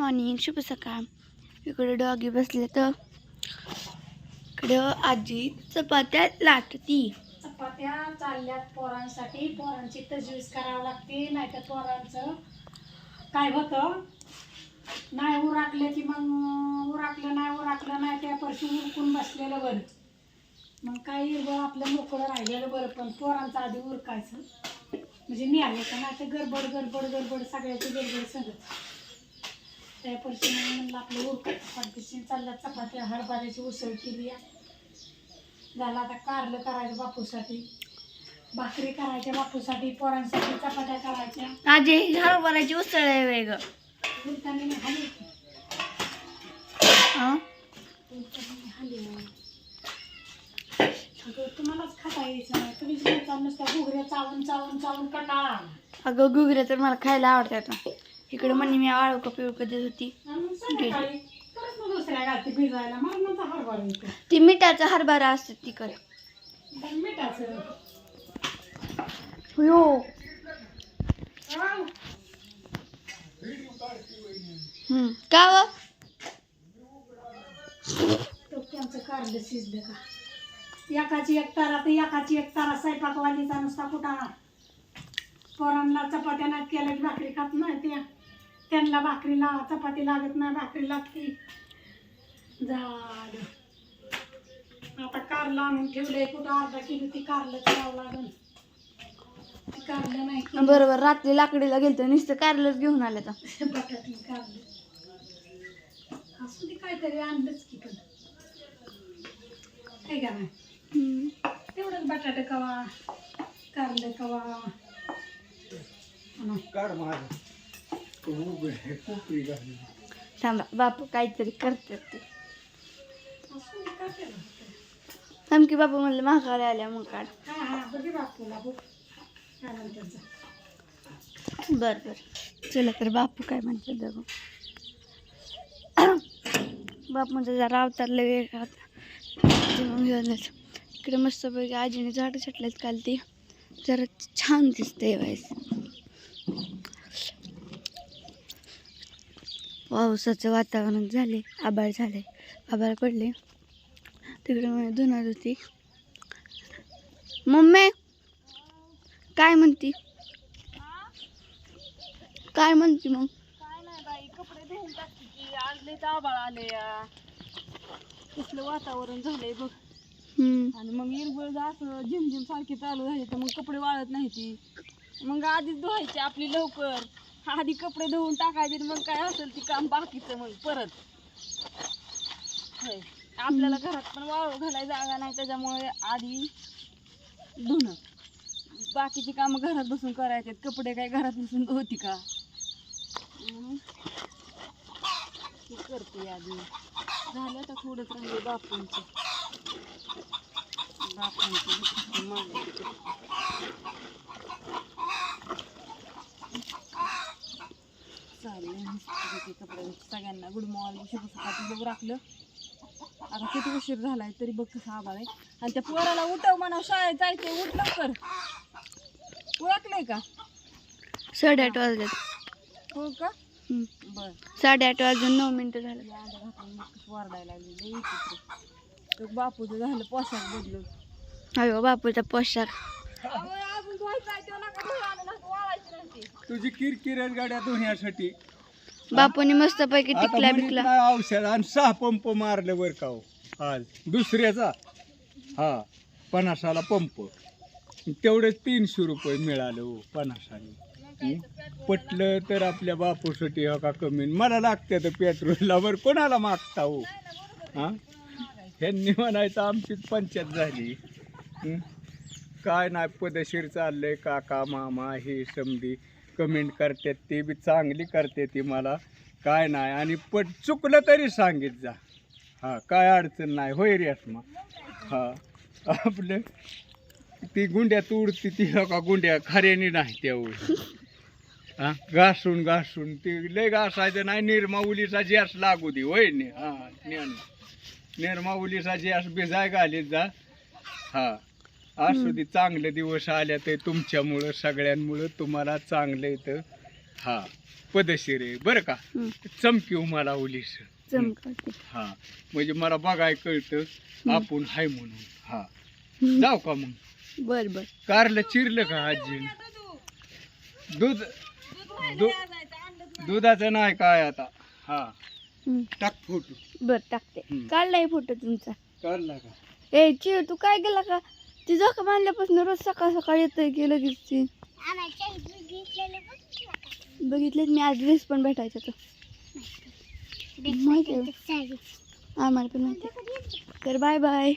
Morning शुभ सकाळ. इकडे डॉगी बसले तर इकडं आजी चपात्या लाटती. चपात्या चालल्यात पोरांसाठी. पोरांची तजवीज करावं लागते नाहीतर पोरांचं काय होतं? नाही उराकले की मग उराकलं नाही उराकलं नाही त्या परशी उरकून बसलेलं बरं. मग काही ब आपलं मोकळं राहिलेलं बरं पण पोरांचं आधी उरकायचं. म्हणजे निघाले का नाही तर गडबड गडबड गडबड सगळ्याची गडबड सगळं त्या म्हणलं आपलं चालल्या चपात्या हरभऱ्याची उसळ केली झालं आता कारलं करायचं बापूसाठी. भाकरी करायच्या बापूसाठी पोरांसाठी चपात्या करायच्या. हरभऱ्याची उसळ आहे वेग उलटाने मी खाली उलटाने खाली अगं तुम्हालाच खाता यायचं नाही. तुम्ही जेवता नुसत्या घुगऱ्या चावून चावून चावून कटाळा. अगं गुगऱ्या तर मला खायला आवडतात. इकडे म्हणे मी आळूका पिळका देत होती. ती मिठाचा हरभरा असतो तिकड. हो. का व? तो त्यांचं कारलं शिजलं का? एकाची एक तारा तर एकाची एक तारा. स्वयंपाकवालीचा नुसता कुटाणा पोरांना चपात्या नाहीत केल्या की भाकरी खात नाही त्या त्यांना भाकरीला चपाती लागत नाही भाकरी लागते झालं. आता कारलं आणून ठेवलंय कुठं अर्धा किलो ती कारलं करावं लागेल. ती कारलं नाही केलं. बरोबर रात्री लाकडीला गेलतो नुसतं कारलंच घेऊन आलं तर. बटाटी कारलं. असू दे काहीतरी आणलंच की पण. काय का नाही. तेवढंच बटाटे कवा कारले कवा. आणि काढ माझं थांबा बापू काहीतरी करतात ते. असं बापू म्हणलं महाकाळ आल्या मग काढ. बर बर. चला तर बापू काय म्हणतात बघू. बाप म्हणजे जरा अवतारलं वेगळं होता. ते इकडे मस्तपैकी आजीने झाडं छटलेत काल ती जरा छान दिसते वाईस पावसाचं वातावरण झाले आबाळ झाले आबाळ पडले तिकडे मला धुणार होती. मम्मी काय म्हणती? काय म्हणती मग? काय नाही बाई कपडे धुवून टाकते की आणले तर आबाळ आले कसलं वातावरण झालंय बघ. आणि मग इरबळ असं झिमझिम सारखी चालू झाली तर मग कपडे वाळत नाही ती. मग आधीच धुवायची आपली लवकर. आधी कपडे धुवून टाकायचे आणि मग काय असेल ती काम बाकीचं मग परत. होय. आपल्याला घरात पण वाळू घालायला जागा नाही त्याच्यामुळे आधी धुणं. बाकीची कामं घरात बसून करायचे. कपडे काय घरात बसून होती का? करते आधी. झालं तर थोडंच राहिले बापूंचं. बापूंचं. मागे चालेल मस्तपैकी कपडे. सगळ्यांना गुड मॉर्निंग शुभ सकाळचं बघ राखलं. आता किती उशीर झालाय तरी बघ कसं आभाळ आहे. आणि त्या पोराला उठव म्हणा शाळेत जायचंय उठ लवकर. ओळखलंय का? साडेआठ वाजलेत हो का. बर. साडेआठ वाजून नऊ मिनिटं झालं. वरडायला लागली बापूचं झालं पोशाख बदलून. अयो बापूचा पोशाख. तुझी किरकिर गाड्या धुण्यासाठी. बापूने मस्त पैकी टिकला बिकला औषध आणि सहा पंप मारले बर का हो. आज. दुसऱ्याचा? हा. पन्नासाला पंप. तेवढेच तीनशे रुपये मिळाले हो पन्नासाने. हं? पटलं तर आपल्या बापूसाठी हो का कमी? मला लागते तर पेट्रोलला बर. कोणाला मागता हो? हा? ह्यांनी म्हणायचं आमचीच पंचायत झाली. हं? काय नाही पदशीर चाललंय काका मामा हे समधी. कमेंट करतात ते बी चांगली करते ती मला. काय नाही आणि पट चुकलं तरी सांगित जा. हा काय अडचण नाही होय रेश्मा हा आपलं ती गुंड्या तुडती ती का गुंड्या खऱ्याने नाही त्यावर हां घासून घासून ती लय घासायचं नाही निर्माऊलीचा जॅस लागू दे होय ने? हां ज्ञान निर्माऊलीचा जॅस भिजाय घालीत जा. हां. असू दे चांगले दिवस आल्या ते तुमच्यामुळं सगळ्यांमुळं तुम्हाला चांगलं येतं हा पदशीर आहे. बरं का? हं, चमकीव मला ओलीस. हा म्हणजे मला बघाय कळतं हं. आपण हाय म्हणून हा. हं, जाऊ का मग? बर बर. कारलं चिरलं का आजी? दूध दू- दुधाचं नाही काय आता हा. हं, टाक फोटो. बर टाकते. हं. काढलाय फोटो तुमचा. काढला का? ए चिव तू काय गेला का? ती झोका मारल्यापासून रोज सकाळ सकाळ येतोय की लगेच ती. बघितलेच मी आज ड्रेस पण भेटायचा तो. माहिती आहे. आम्हाला पण माहिती. तर बाय बाय.